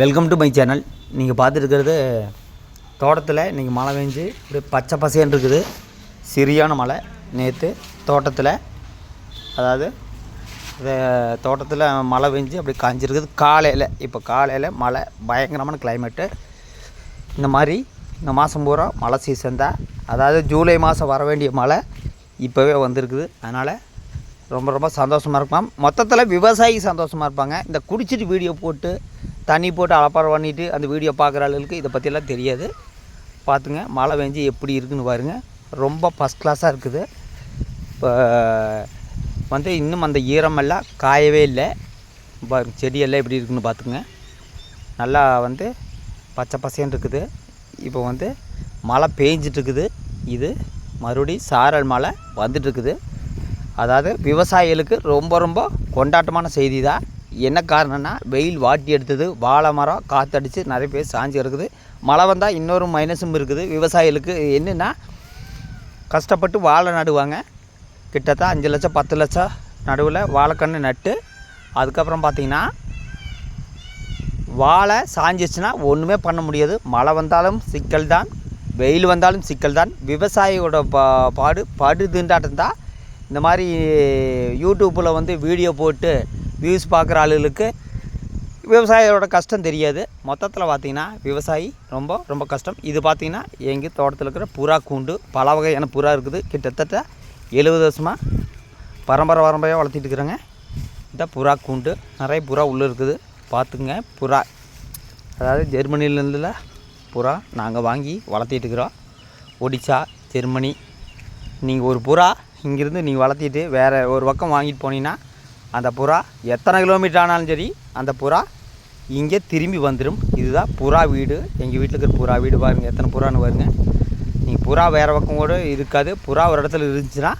Welcome to my channel நீங்கள் பார்த்துருக்கிறது தோட்டத்தில் இன்றைக்கி மழை பெஞ்சு இப்படி பச்சை பசேன்னு இருக்குது. சரியான மழை. நேற்று தோட்டத்தில் அதாவது இந்த தோட்டத்தில் மழை பெஞ்சு அப்படி காஞ்சிருக்குது. காலையில் இப்போ காலையில் மழை பயங்கரமான கிளைமேட்டு இந்த மாதிரி இந்த மாதம் பூரா மழை சீசன் தான். அதாவது ஜூலை மாதம் வர வேண்டிய மழை இப்போவே வந்திருக்குது. அதனால் ரொம்ப ரொம்ப சந்தோஷமாக இருப்பான் மொத்தத்தில் விவசாயி சந்தோஷமாக இருப்பாங்க. இந்த குடிச்சிட்டு வீடியோ போட்டு தண்ணி போட்டு அலப்பாரம் பண்ணிட்டு அந்த வீடியோ பார்க்குற ஆளுகளுக்கு இதை பற்றியெல்லாம் தெரியாது. பார்த்துங்க மழை பெஞ்சு எப்படி இருக்குன்னு பாருங்கள் ரொம்ப ஃபஸ்ட் கிளாஸாக இருக்குது. இப்போ வந்து இன்னும் அந்த ஈரமெல்லாம் காயவே இல்லை. பாருங்க செடியெல்லாம் எப்படி இருக்குன்னு பார்த்துங்க நல்லா வந்து பச்சை பசேன்னு இருக்குது. இப்போ வந்து மழை பெஞ்சிட்டுருக்குது இது மறுபடி சாரல் மழை வந்துட்டுருக்குது அதாவது விவசாயிகளுக்கு ரொம்ப ரொம்ப கொண்டாட்டமான செய்தி தான். என்ன காரணம்னா வெயில் வாட்டி எடுத்தது வாழை மரம் காற்றடிச்சு நிறைய பேர் சாஞ்சு இருக்குது மழை வந்தால் இன்னொரு மைனஸும் இருக்குது. விவசாயிகளுக்கு என்னென்னா கஷ்டப்பட்டு வாழை நடுவாங்க. கிட்டத்தட்ட அஞ்சு லட்சம் பத்து லட்சம் நடுவில் வாழைக்கன்று நட்டு அதுக்கப்புறம் பார்த்திங்கன்னா வாழை சாஞ்சிச்சுன்னா ஒன்றுமே பண்ண முடியாது. மழை வந்தாலும் சிக்கல் தான் வெயில் வந்தாலும் சிக்கல் தான். விவசாயியோட பா பாடு படு திண்டாட்டம் தான் இந்த மாதிரி யூடியூப்பில் வந்து வீடியோ போட்டு வியூஸ் பார்க்குற ஆளுகளுக்கு விவசாயியோட கஷ்டம் தெரியாது. மொத்தத்தில் பார்த்திங்கன்னா விவசாயி ரொம்ப ரொம்ப கஷ்டம். இது பார்த்திங்கன்னா எங்கள் தோட்டத்தில் இருக்கிற புறா கூண்டு பல வகையான புறா இருக்குது. கிட்டத்தட்ட எழுபது வருஷமாக பரம்பரை பரம்பரையாக வளர்த்திட்டு இருக்கிறேங்க. இந்த புறா கூண்டு நிறைய புறா உள்ளே இருக்குது. பார்த்துங்க புறா. அதாவது ஜெர்மனிலேருந்துல புறா நாங்கள் வாங்கி வளர்த்திட்டு இருக்கிறோம். ஒடிசா ஜெர்மனி. நீங்கள் ஒரு புறா இங்கேருந்து நீங்கள் வளர்த்திட்டு வேறு ஒரு பக்கம் வாங்கிட்டு போனீங்கன்னா அந்த புறா எத்தனை கிலோமீட்டர் ஆனாலும் சரி அந்த புறா இங்கே திரும்பி வந்துடும் இதுதான் புறா வீடு. எங்கள் வீட்டில் இருக்கிற புறா வீடு பாருங்கள் எத்தனை புறான்னு பாருங்கள் நீங்கள் புறா வேறு பக்கம் கூட இருக்காது. புறா ஒரு இடத்துல இருந்துச்சுன்னா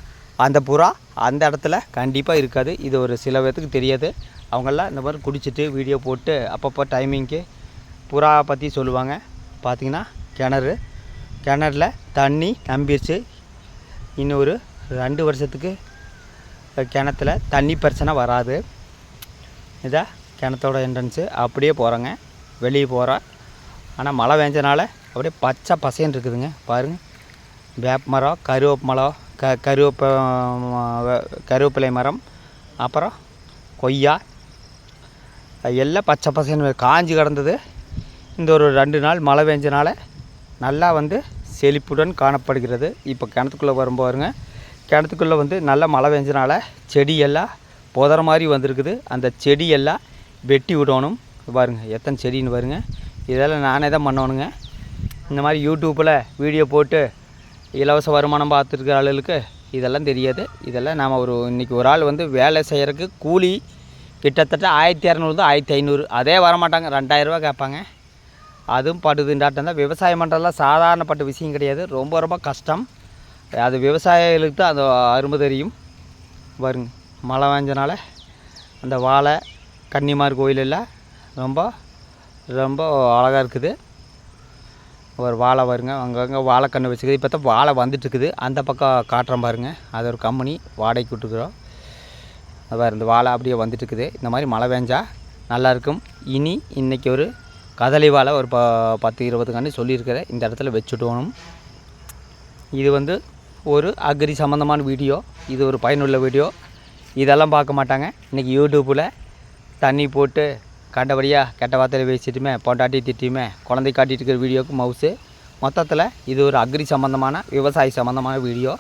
அந்த புறா அந்த இடத்துல கண்டிப்பாக இருக்காது. இது ஒரு சில பேர்த்துக்கு தெரியாது. அவங்கெல்லாம் இந்த மாதிரி குடிச்சிட்டு வீடியோ போட்டு அப்பப்போ டைமிங்க்கு புறா பற்றி சொல்லுவாங்க. பார்த்திங்கன்னா கிணறு. கிணறுல தண்ணி நம்பிடுச்சு இன்னொரு ரெண்டு வருஷத்துக்கு கிணத்துல தண்ணி பிரச்சனை வராது. இதான் கிணத்தோட என்ட்ரன்ஸு அப்படியே போகிறோங்க வெளியே போகிறோம் ஆனால் மழை பெஞ்சனால அப்படியே பச்சை பசேன்னு இருக்குதுங்க. பாருங்கள் வேப்ப மரம் கருவேப்பு மரம் க கருவேப்ப கருவேப்பிலை மரம் அப்புறம் கொய்யா. எல்லாம் பச்சை பசைன்னு காஞ்சி கிடந்தது. இந்த ஒரு ரெண்டு நாள் மழை பெஞ்சனால நல்லா வந்து செழிப்புடன் காணப்படுகிறது. இப்போ கிணத்துக்குள்ளே வரும்போதுங்க கிணத்துக்குள்ளே வந்து நல்லா மழை பெஞ்சனால செடியெல்லாம் புதற மாதிரி வந்திருக்குது. அந்த செடியெல்லாம் வெட்டி விடணும். பாருங்க எத்தனை செடின்னு பாருங்கள் இதெல்லாம் நானே தான் பண்ணணுங்க. இந்த மாதிரி யூடியூப்பில் வீடியோ போட்டு இலவச வருமானம் பார்த்துருக்கிற ஆளுகளுக்கு இதெல்லாம் தெரியாது. இதெல்லாம் நாம் ஒரு இன்றைக்கி ஒரு ஆள் வந்து வேலை செய்கிறதுக்கு கூலி கிட்டத்தட்ட ஆயிரத்தி இரநூறு தான் ஆயிரத்தி ஐநூறு. அதே வரமாட்டாங்க ரெண்டாயிரரூவா கேட்பாங்க. அதுவும் படுதுண்டாட்டம் தான். விவசாயம் பண்ணுறதுலாம் சாதாரணப்பட்ட விஷயம் கிடையாது. ரொம்ப ரொம்ப கஷ்டம். அது விவசாயிகளுக்கு தான் அந்த அருமை தெரியும். பாருங்க மழை வாஞ்சனால அந்த வாழை கன்னிமார் கோயிலெல்லாம் ரொம்ப ரொம்ப அழகாக இருக்குது. ஒரு வாழை பாருங்க அங்கங்கே வாழை கன்று வச்சுக்குது. இப்போ தான் வாழை வந்துட்டுருக்குது. அந்த பக்கம் காட்டுறோம் பாருங்க. அது ஒரு கம்பெனி வாடகைக்கு விட்டுருக்குறோம். அது பாரு இந்த வாழை அப்படியே வந்துட்டு இருக்குது இந்த மாதிரி மழை பெஞ்சா நல்லாயிருக்கும் இனி இன்றைக்கி ஒரு கதலி வாழை ஒரு ப பத்து இருபது கன்று சொல்லியிருக்கிறேன். இந்த இடத்துல வச்சுட்டோணும். இது வந்து ஒரு அக்ரி சம்மந்தமான வீடியோ இது ஒரு பயனுள்ள வீடியோ. இதெல்லாம் பார்க்க மாட்டாங்க. இன்றைக்கி யூடியூப்பில் தண்ணி போட்டு கண்டபடியாக கெட்ட வார்த்தையில் பேசிட்டுமே பொண்டாட்டி திட்டியுமே குழந்தை காட்டிட்டு இருக்கிற வீடியோக்கு மவுஸு மொத்தத்தில் இது ஒரு அக்ரி சம்மந்தமான விவசாயி சம்மந்தமான வீடியோ.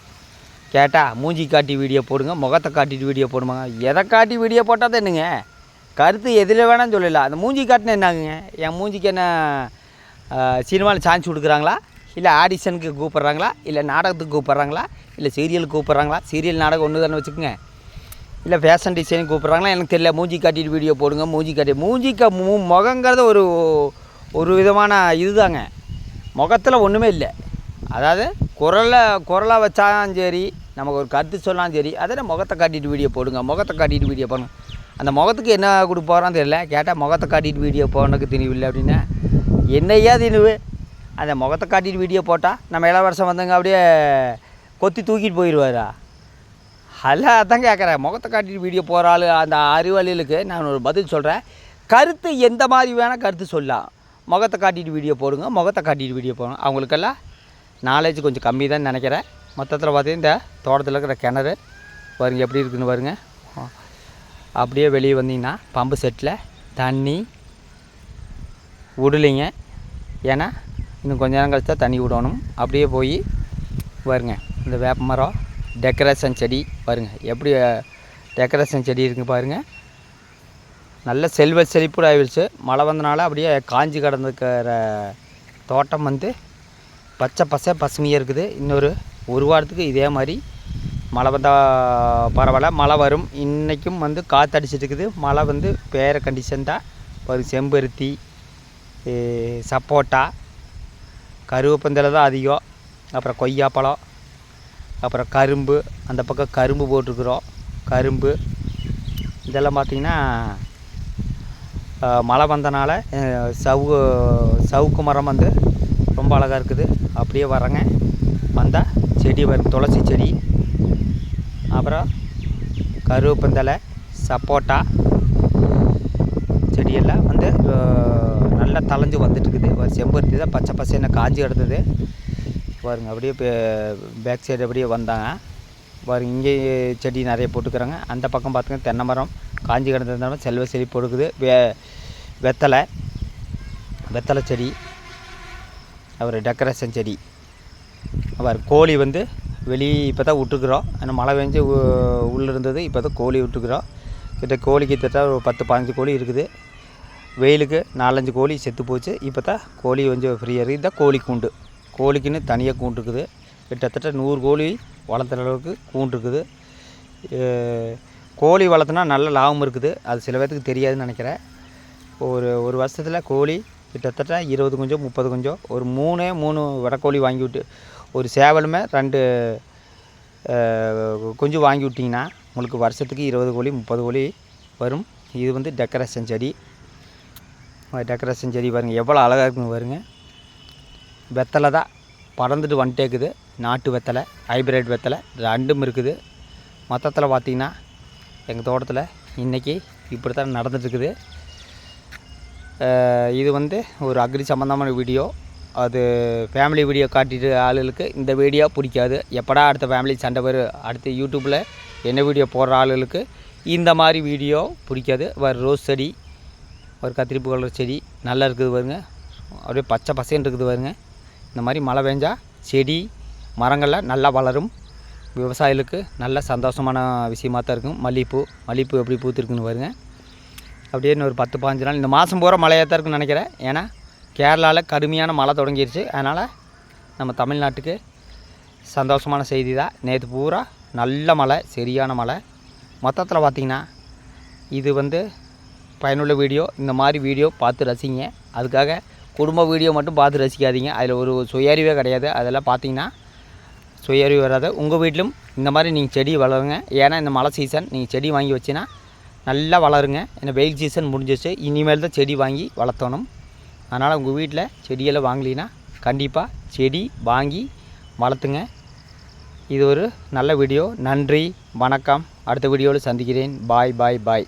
கேட்டால் மூஞ்சி காட்டி வீடியோ போடுங்க முகத்தை காட்டிட்டு வீடியோ போடுவாங்க எதை காட்டி வீடியோ போட்டால் தான் என்னங்க? கருத்து எதில் வேணாம்னு சொல்லலாம் அந்த மூஞ்சி காட்டினா என்னாகுங்க? என் மூஞ்சிக்கு என்ன சினிமாவில் சான்ஸ் கொடுக்குறாங்களா? இல்லை ஆடிஷனுக்கு கூப்பிட்றாங்களா? இல்லை நாடகத்துக்கு கூப்பிட்றாங்களா? இல்லை சீரியலுக்கு கூப்பிட்றாங்களா? சீரியல் நாடகம் ஒன்று தானே வச்சுக்கோங்க. இல்லை ஃபேஷன் டிசைனுக்கு கூப்பிட்றாங்களா? எனக்கு தெரியல. மூஞ்சி காட்டிட்டு வீடியோ போடுங்க. மூஞ்சி காட்டி மூஞ்சிக்க மூ முகங்கிறது ஒரு ஒரு விதமான இதுதாங்க. முகத்தில் ஒன்றுமே இல்லை. அதாவது குரலை குரலாக வச்சாலும் சரி நமக்கு ஒரு கருத்து சொன்னாலும் சரி அதில் முகத்தை காட்டிட்டு வீடியோ போடுங்க. முகத்தை காட்டிட்டு வீடியோ போடணும் அந்த முகத்துக்கு என்ன கொடுப்போறான்னு போகிறான்னு தெரியல. கேட்டால் முகத்தை காட்டிட்டு வீடியோ போனதுக்கு திணிவில்லை அப்படின்னா என்னையா திணிவு அந்த முகத்தை காட்டிட்டு வீடியோ போட்டால் நம்ம இளவரசம் வந்தவங்க அப்படியே கொத்தி தூக்கிட்டு போயிடுவாரா அல்ல அதான் கேட்குறேன் முகத்தை காட்டிட்டு வீடியோ போகிற ஆள் அந்த அறிவாளிகளுக்கு நான் ஒரு பதில் சொல்கிறேன் கருத்து எந்த மாதிரி வேணால் கருத்து சொல்லலாம். முகத்தை காட்டிட்டு வீடியோ போடுங்க முகத்தை காட்டிட்டு வீடியோ போடுங்க. அவங்களுக்கெல்லாம் நாலேஜ் கொஞ்சம் கம்மி தான் நினைக்கிறேன். மொத்தத்தில் பார்த்தீங்கன்னா இந்த தோட்டத்தில் இருக்கிற கிணறு பாருங்க எப்படி இருக்குன்னு பாருங்க. அப்படியே வெளியே வந்தீங்கன்னா பம்பு செட்டில் தண்ணி விடலைங்க ஏன்னா இன்னும் கொஞ்ச நேரம் கழிச்சு தான் தண்ணி விடணும். அப்படியே போய் வருங்க இந்த வேப்ப மரம் டெக்கரேஷன் செடி பாருங்க எப்படி டெக்கரேஷன் செடி இருக்குது பாருங்கள் நல்ல செல்வ செழிப்புட ஆயிடுச்சு. மழை வந்தனால அப்படியே காஞ்சி கிடந்துக்கிற தோட்டம் வந்து பச்சை பசை பசுமையாக இருக்குது. இன்னொரு ஒரு வாரத்துக்கு இதே மாதிரி மழை வந்தால் பரவாயில்ல. மழை வரும். இன்றைக்கும் வந்து காற்றடிச்சிட்டு இருக்குது. மழை வந்து வேறு கண்டிஷன் தான். ஒரு செம்பருத்தி சப்போட்டா கருவேப்பந்தலை தான் அதிகம். அப்புறம் கொய்யாப்பழம் அப்புறம் கரும்பு அந்த பக்கம் கரும்பு போட்டிருக்குறோம். கரும்பு. இதெல்லாம் பார்த்திங்கன்னா மழை வந்தனால அஹ், சவுக்கு மரம் வந்து ரொம்ப அழகாக இருக்குது. அப்படியே வரங்க வந்தால் செடி வரும் துளசி செடி. அப்புறம் கருவேப்பந்தலை சப்போட்டா செடியெல்லாம் வந்து தளைஞ்சு வந்துட்டு இருக்குது ஒரு செம்பருத்தி தான் பச்சை பசேன்னு காஞ்சி கிடந்தது. பாருங்க அப்படியே பேக் சைடு அப்படியே வந்தாங்க. பாருங்க இங்கே செடி நிறைய போட்டுக்கிறாங்க. அந்த பக்கம் பார்த்துங்க தென்னை மரம் காஞ்சி கிடந்ததுனால செல்வ செடி போட்டுக்குது. வே வெத்தலை வெத்தலை செடி அப்புறம் டெக்கரேஷன் செடி. அப்புறம் கோழி வந்து வெளியே இப்போ தான் விட்டுக்குறோம் ஆனால் மழை பெஞ்சு உ- உள்ளே இருந்தது இப்போ தான் கோழி விட்டுக்குறோம் கிட்ட கோழி கிட்டத்தட்ட ஒரு பத்து பதினஞ்சு கோழி இருக்குது. வெயிலுக்கு நாலஞ்சு கோழி செத்து போச்சு. இப்போ தான் கோழி கொஞ்சம் ஃப்ரீயாக இருக்குது இதான் கோழி கூண்டு. கோழிக்குன்னு தனியாக கூண்டு இருக்குது. கிட்டத்தட்ட நூறு கோழி வளர்த்துற அளவுக்கு கூண்டு இருக்குது. கோழி வளர்த்துனா நல்ல லாபம் இருக்குது. அது சில பேர்த்துக்கு தெரியாதுன்னு நினைக்கிறேன். ஒரு ஒரு வருஷத்தில் கோழி கிட்டத்தட்ட இருபது கொஞ்சம் முப்பது கொஞ்சம் ஒரு மூணே மூணு வடக்கோழி வாங்கி விட்டு ஒரு சேவலுமே ரெண்டு கொஞ்சம் குஞ்சு வாங்கி விட்டிங்கன்னா உங்களுக்கு வருஷத்துக்கு இருபது கோழி முப்பது கோழி வரும். இது வந்து டெக்கரேஷன் செடி. டெக்கரேஷன் செடி பாருங்கள் எவ்வளோ அழகாக இருக்குன்னு பாருங்கள் வெத்தலை தான் பறந்துட்டு வந்துட்டேக்குது நாட்டு வெத்தலை ஹைப்ரிட் வெத்தலை ரெண்டும் இருக்குது. மொத்தத்தில் பார்த்திங்கன்னா எங்கள் தோட்டத்தில் இன்றைக்கி இப்படி தான் நடந்துட்டுருக்குது இது வந்து ஒரு அக்ரி சம்மந்தமான வீடியோ. அது ஃபேமிலி வீடியோ காட்டிட்டு ஆளுகளுக்கு இந்த வீடியோ பிடிக்காது. எப்படா அடுத்த ஃபேமிலி சண்டை வரும் அடுத்து யூடியூப்பில் என்ன வீடியோ போடுற ஆளுகளுக்கு இந்த மாதிரி வீடியோ பிடிக்காது. ஒரு ரோஸ் செடி ஒரு கத்திரிப்பு கலர் செடி நல்லா இருக்குது பாருங்க. அப்படியே பச்சை பசேன்னு இருக்குது பாருங்க. இந்த மாதிரி மழை பெஞ்சால் செடி மரங்கள்லாம் நல்லா வளரும். விவசாயிகளுக்கு நல்ல சந்தோஷமான விஷயமாக தான் இருக்கும். மல்லிகைப்பூ மல்லிகைப்பூ எப்படி பூத்துருக்குன்னு பாருங்க. அப்படியே இன்னும் ஒரு பத்து பாஞ்சு நாள் இந்த மாதம் பூரா மழையாக தான் இருக்குன்னு நினைக்கிறேன். ஏன்னா கேரளாவில் கடுமையான மழை தொடங்கிருச்சு. அதனால் நம்ம தமிழ்நாட்டுக்கு சந்தோஷமான செய்தி தான். நேற்று பூரா நல்ல மழை சரியான மழை. மொத்தத்தில் பார்த்திங்கன்னா இது வந்து பயனுள்ள வீடியோ இந்த மாதிரி வீடியோ பார்த்து ரசிங்க. அதுக்காக குடும்ப வீடியோ மட்டும் பார்த்து ரசிக்காதீங்க. அதில் ஒரு சுயறிவே கிடையாது. அதெல்லாம் பார்த்தீங்கன்னா சுயறிவு வராது. உங்கள் வீட்டிலும் இந்த மாதிரி நீங்கள் செடி வளருங்க. ஏன்னா இந்த மழை சீசன் நீங்கள் செடி வாங்கி வச்சின்னா நல்லா வளருங்க. ஏன்னா வெயில் சீசன் முடிஞ்சிச்சு இனிமேல் தான் செடி வாங்கி வளர்த்தணும். அதனால் உங்கள் வீட்டில் செடியெல்லாம் வாங்கலினா கண்டிப்பாக செடி வாங்கி வளர்த்துங்க. இது ஒரு நல்ல வீடியோ. நன்றி. வணக்கம். அடுத்த வீடியோவில் சந்திக்கிறேன். பாய் பாய் பாய்.